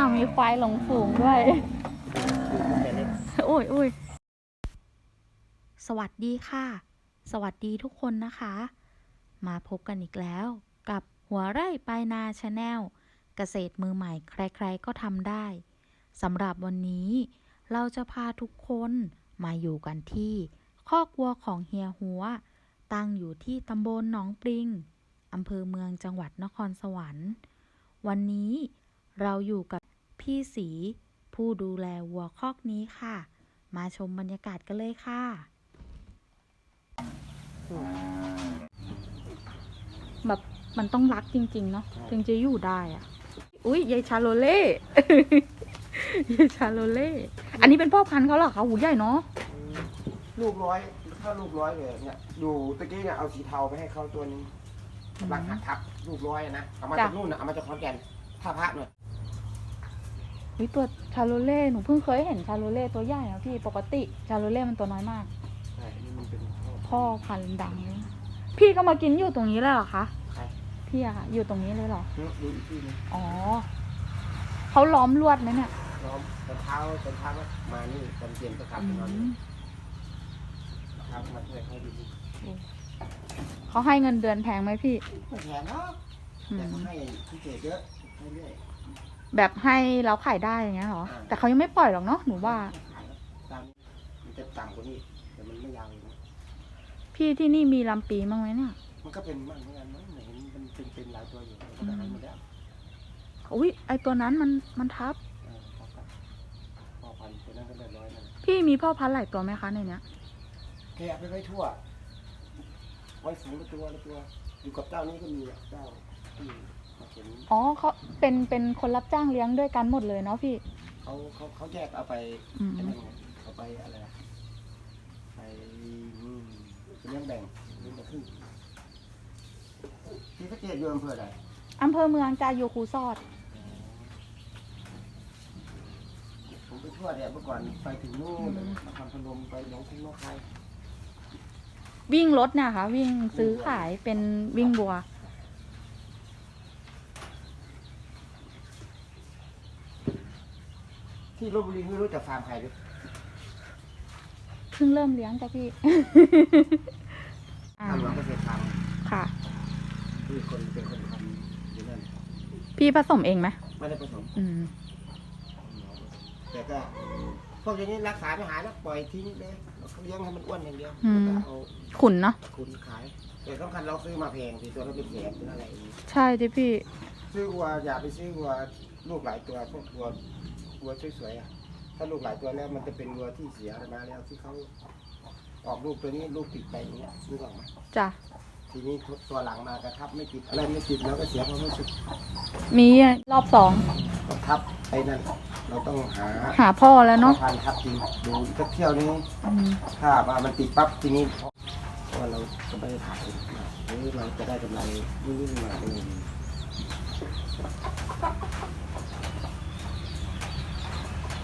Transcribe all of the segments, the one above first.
าวมีควายหลงฝูงด้วยโอ้ยโอ้ยสวัสดีค่ะ สวัสดีทุกคนนะคะ มาพบกันอีกแล้วกับหัวไร่ปลายนาชาแนลเกษตรมือใหม่ใครๆก็ทำได้สำหรับวันนี้ เราจะพาทุกคนมาอยู่กันที่คอกวัวของเฮียหัว ตั้งอยู่ที่ตำบลหนองปริงอำเภอเมืองจังหวัดนครสวรรค์ วันนี้เราอยู่กับ พี่สี ผู้ดูแลวัวคอกนี้ค่ะ มาชมบรรยากาศกันเลยค่ะ แบบมันต้องรักจริง ๆ เนาะถึงจะอยู่ได้อะอุ้ยยายชาโลเล่ ยายชาโลเล่ อันนี้เป็นพ่อพันธุ์เขาเหรอคะหูใหญ่เนาะลูกร้อย ถ้าลูกร้อยเลยเนี่ยอยู่ตะกี้เนี่ยเอาสีเทาไปให้เขาตัวนึงกำลังหัดทับลูกร้อยอะนะเอามาจากนู่นนะเอามาจากขอนแก่นท่าพระหน่อย วิตัวชาโลเล่หนูเพิ่งเคยเห็นชาโลเล่ตัวใหญ่นะพี่ปกติชาโลเล่มันตัวน้อยมาก ใช่นี่มันเป็นพ่อพ่อพันธุ์ดังเลยนะพี่ก็มากินอยู่ตรงนี้เลยเหรอคะใครพี่อะค่ะ อยู่ตรงนี้เลยเหรอดูอีกทีนึงอ๋อเขาล้อมลวดไหมเนี่ยล้อมตอนเช้าตอนเช้าก็มานี่ตอนเย็นก็กลับไปนอนอืนี่มเช้าก็มาช่วยเขาดูเขาให้เงินเดือนแพงไหมพี่ไม่แพงเนาะอืแต่มเขาให้พิเศษเยอะให้เรื่อย แบบให้เราขายได้อย่างเงี้ยเหรออ่าแต่เขายังไม่ปล่อยหรอกเนาะหนูว่า ตามนี้มันจะต่ำกว่านี้แต่มันไม่ยาวเลยนะพี่ที่นี่มีลำปีมั้างไหมเนี่ยมันก็เป็นมั่งเหมือนกันมั้งเห็นมันเป็นเป็นหลายตัวอยู่มันก็หายหมดแล้วอุ้ยไอตัวนั้นมันมันทับ เออพอกันพอพันตัวนั้นก็ได้ร้อยนั่นแหละพี่มีพ่อพันธุ์หลายตัวไหมคะในเนี้ยแค่เอาไปไว้ทั่วไว้ฝูงละตัวละตัว อยู่กับเจ้านี้ก็มีอะเจ้าที่ มาเขียนอ๋อเขาเป็นเป็นคนรับจ้างเลี้ยงด้วยกันหมดเลยเนาะพี่ เขาเขาเขาแยกเอาไปอืม ไอ้นั่นไงเอาไปอะไรอะไปอืมไปเลี้ยงแบ่งเลี้ยงแบ่งครึ่งที่เขาเจ็ดอยู่อำเภออะไรอำเภอเมืองจายูคูซอด ผมไปทั่วเนี่ยเมื่อก่อนไปถึงนู่นนครพนมไปหนองคายนองคายวิ่งรถเนี่ยค่ะวิ่งซื้อขายเป็นวิ่งบัว ที่ลบบุรีไม่รู้จักฟาร์มใครด้วยเพิ่งเริ่มเลี้ยงจ้ะพี่ อ่าทำหลังเกษตรฟาร์มค่ะที่คนเป็นคนทำอยู่นั่นพี่ผสมเองไหมไม่ได้ผสมอืม แต่ก็พวกอย่างนี้รักษาไม่หายแล้วปล่อยทิ้งเลยเราเลี้ยงให้มันอ้วนอย่างเดียวอืม แล้วก็เอาขุนเนาะคุณขาย แต่สำคัญเราซื้อมาแพงทีตัวเราเป็นแสนเป็นอะไรอย่างนี้ ใช่ดิพี่ ซื้อวัวอย่าไปซื้อวัวลูกหลายตัวพวกวัว วัวสวยๆอะถ้าลูกหลายตัวแล้วมันจะเป็นวัวที่เสียมาแล้วที่เขาออกลูกตัวนี้ลูกติดไปอย่างเงี้ยนึกออกไหมจ้ะทีนี้ตัวหลังมากระทับไม่ติดอะไรไม่ติดแล้วก็เสียความรู้สึกมีรอบสองกระทับไอ้นั่นเราต้องหาหาพ่อแล้วเนาะ พันทับจริงดูสักเที่ยวนี้อืมถ้าว่ามันติดปั๊บทีนี้ว่าเราจะไม่ได้ถ่ายหรือเราจะได้กำไรวิ่งๆมาเอง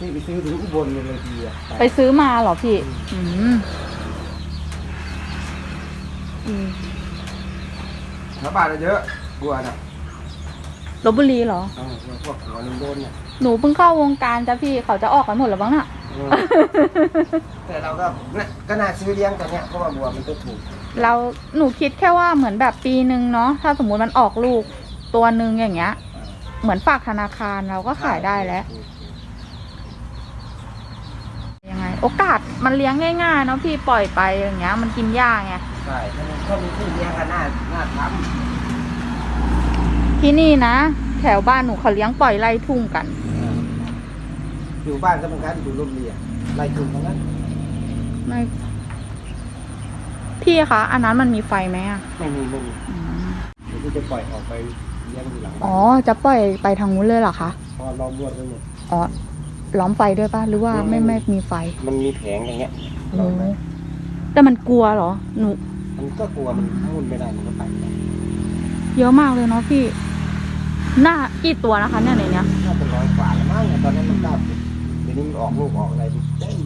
ที่ไปซื้อถึงอุบลเลยบางทีอะไปซื้อมาเหรอพี่ อืมอืมแถวบ้านเราเยอะบัวนะลบบุรีเหรอ เออพวกหัวนินโดนเนี่ยหนูเพิ่งเข้าวงการจ้ะพี่เขาจะออกกันหมดแล้วบ้างน่ะ เออแต่เราก็น่ะก็น่าซื้อเลี้ยงตอนเนี้ยเพราะว่าบัวมันก็ถูกเราหนูคิดแค่ว่าเหมือนแบบปีหนึ่งเนาะถ้าสมมุติมันออกลูกตัวหนึ่งอย่างเงี้ย เหมือนฝากธนาคารเราก็ขายได้แล้ว ถูก ยังไง โอกาสมันเลี้ยงง่ายๆเนาะพี่ปล่อยไปอย่างเงี้ย มันกินหญ้าไงใช่ถ้ามันถ้ามีที่เลี้ยงกันน่าน่าทที่นี่นะ แถวบ้านหนูเขาเลี้ยงปล่อยไล่ทุ่งกันำอยู่บ้านก็เป็นการอยู่ร่มเรียไล่ทุ่งทั้งนั้นไม่ พี่คะ อันนั้นมันมีไฟไหมอะไม่มีไม่มีอืมเดี๋ยวที่จะปล่อยออกไปเลี้ยงอยู่หลังบ้าอ๋อ นจะปล่อยไปทางนู้นเลยเหรอคะ พอเราบวชไปหมดอ๋อ ล้อมไฟด้วยปะหรือว่าไม่ไม่ไม่มีไฟมันมีแผงอย่างเงี้ยโอ้แต่มันกลัวเหรอหนูมันก็กลัวมันมุ่นไม่ได้มันก็ไปไม่ได้เยอะมากเลยเนาะพี่ หน้ากี่ตัวนะคะเนี่ยในเนี้ยน่าเป็นร้อยกว่าแล้วมั้งเนี่ยตอนนั้นมันเก้าสิบเดี๋ยวนี้มันออกลูกออกอะไรเต็ม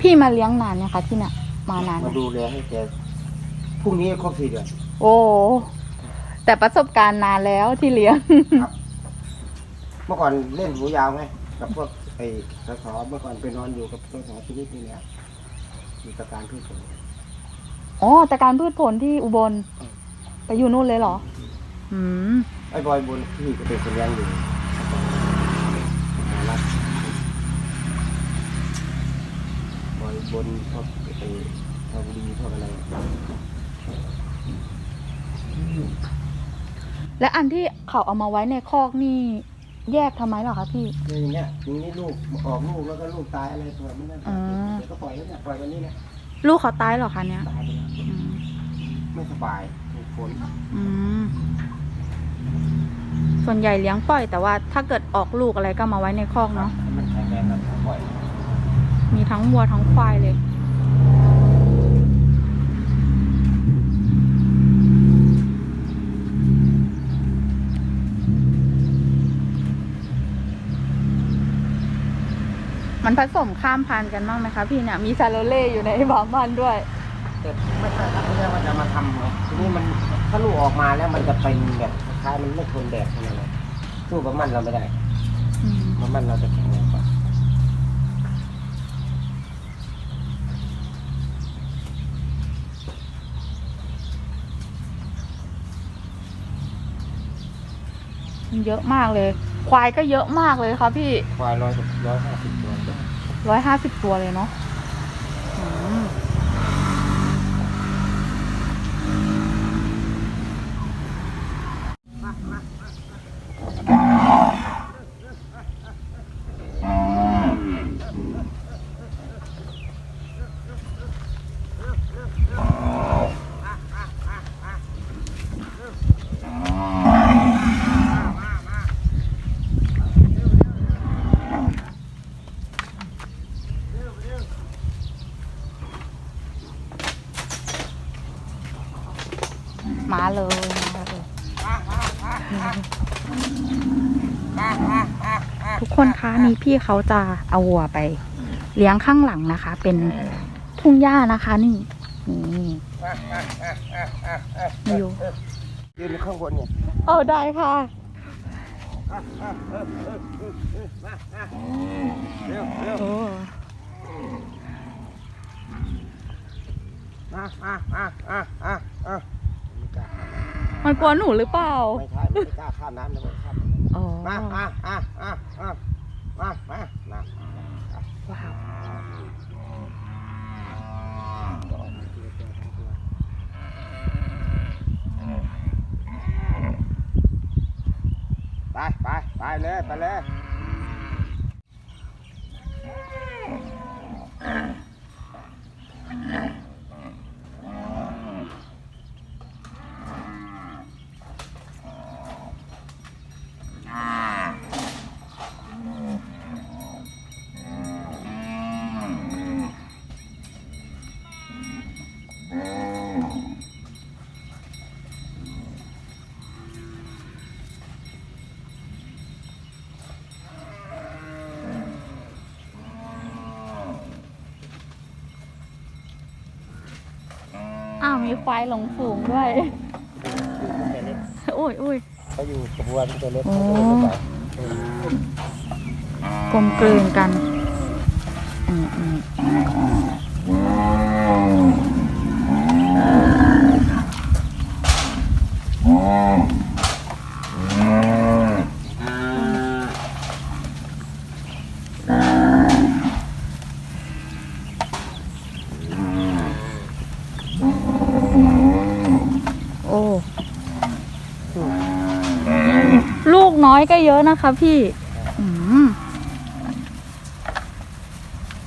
พี่มาเลี้ยงนานเนี่ยคะที่เนี่ยมานานมาดูแลให้แกพรุ่งนี้ครบสี่เดือน โอ้แต่ประสบการณ์นานแล้วที่เลี้ยงครับเมื่อก่อนเล่นหูยาวไง กับพวกไอ้สสเมื่อก่อนไปนอนอยู่กับสสชีวิตนี่แหละอยู่กับการพืชผลอ๋อแต่การพืชผลที่อุบล ไปอยู่นู่นเลยเหรอ อืม ไอ้บอยบนที่ก็เป็นคนเลี้ยงอยู่หารักบอยบนพวกไอ้ทองดีพวกอะไรและอันที่เขาเอามาไว้ในคอกนี่ แยกทำไมเหรอคะพี่ เนี่ยอย่างเงี้ยอย่างนี้ลูกออกลูกแล้วก็ลูกตายอะไรตัวไม่ได้อ่า เดี๋ยวก็ปล่อยแล้วเนี่ยปล่อยวันนี้เนี่ยลูกเขาตายเหรอคะเนี่ยตายไปแล้วอืมไม่สบายถูกฝนอืมส่วนใหญ่เลี้ยงปล่อย แต่ว่าถ้าเกิดออกลูกอะไรก็มาไว้ในคอกเนาะมันแข็งแรงแล้วปล่อยมีทั้งวัวทั้งควายเลย มันผสมข้ามพันธุ์กันบ้างไหมคะพี่เนี่ยมีซาโลเล่อยู่ในบามันด้วย แต่ไม่ใช่ครับไม่ใช่ว่าจะมาทำไงทีนี้มันถ้าลูกออกมาแล้วมันจะเป็นแบบคล้ายๆมันไม่ทนแดดขนาดนั้นสู้กับมันเราไม่ได้อืมมันมันเราจะแข็งแรงกว่ามันเยอะมากเลย ควายก็เยอะมากเลยค่ะพี่ ควายร้อยร้อยห้าสิบตัว ร้อยห้าสิบตัวเลยเนาะอืม มาเลยมาเลยทุกคนคะนี่พี่เขาจะเอาวัวไป เลี้ยงข้างหลังนะคะ เป็นทุ่งหญ้านะคะ นี่นี่มาอยู่ยืนอยู่ข้างบนเนี่ยเออได้ค่ะเร็วเร็วโอ้มามามาอะอะอะไม่กล้า มันกลัวหนูหรือเปล่า ไม่ใช่ไม่กล้าข้ามน้ำเลยไม่ข้ามอ๋อมาอะอะอะอะมามามาว้าวไปไปไปเลยไปเลย มีควายหลงฝูงด้วยโอ้ยโอ้ยเขาอยู่กระบวนตัวเล็กโอ้เขาก็เลยไปกลมกลืนกันอืมอืมโอ้ ลู้ก็เยอะนะคะพี่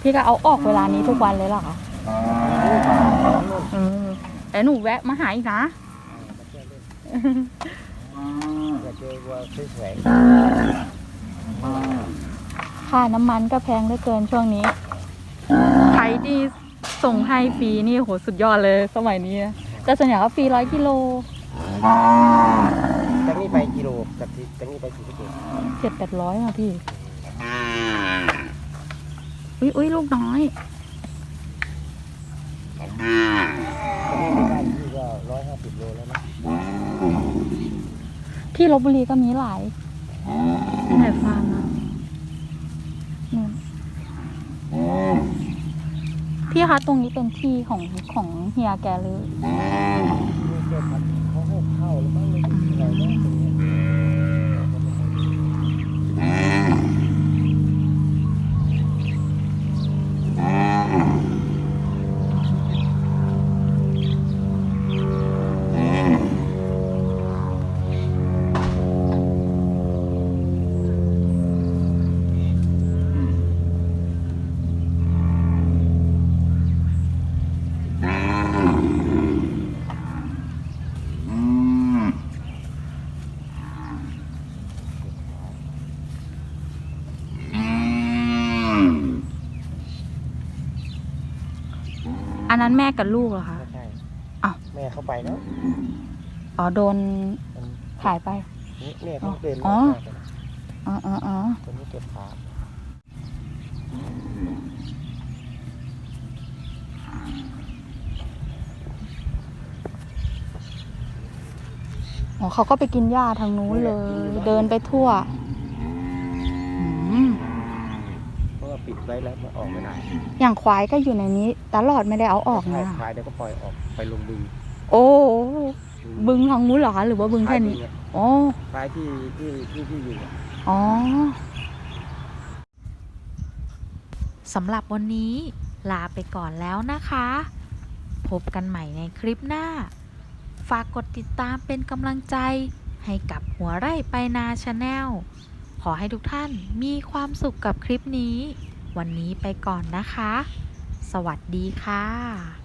พี่ก็เอาออกเวลานี้ทุกวันเลยเหรอคะอืมแต่หนูแวะมาหาอีกนะค่าน้ำมันก็แพงเหลือเกินช่วงนี้ใครที่ส่งให้ฟรีนี่โหสุดยอดเลยสมัยนี้แต่ส่วนใหญ่ก็ฟรีร้อยกิโลจากนี้ไปกิโลจาก ที่จากนี้ไปสี่กิโลเจ็ดแปดร้อยอะพี่อุ้ยอุ้ยลูกน้อยจากนี้ไปได้ที่ก็ร้อยห้าสิบโลแล้วนะที่ลบบุรีก็มีหลายที่ไหนฟาร์มอะนู่นพี่คะตรงนี้เป็นที่ของของเฮียแกหรือลูกเกิดมันเขาให้เข้าแล้วบ้างเลย นนั้นแม่กับลูกเหรอคะ ไม่ใช่อ้าว แม่เข้าไปแล้วอ๋อโดนมันขายไป นี่แม่เขาเดินอ๋อ มาไปนะอ๋ออ๋ออ๋อคนนี้เก็บขาอ๋อเขาก็ไปกินหญ้าทางนู้นเลย เดินไปทั่วอืม เพราะว่า ปิดไว้แล้วมันออกไม่ได้อย่างควายก็อยู่ในนี้ ตลอดไม่ได้เอาออกใช่นะควายเดี๋ยวก็ปล่อยออกไปลงบึง โอ้บึงทางนู้นเหรอคะหรือว่าบึงแค่นี้ควายบึงอะอ๋อควายที่ที่ที่ที่อยู่อะอ๋อสำหรับวันนี้ลาไปก่อนแล้วนะคะ พบกันใหม่ในคลิปหน้า ฝากกดติดตามเป็นกำลังใจให้กับหัวไร่ไปนาชาแนลขอให้ทุกท่านมีความสุขกับคลิปนี้ วันนี้ไปก่อนนะคะ สวัสดีค่ะ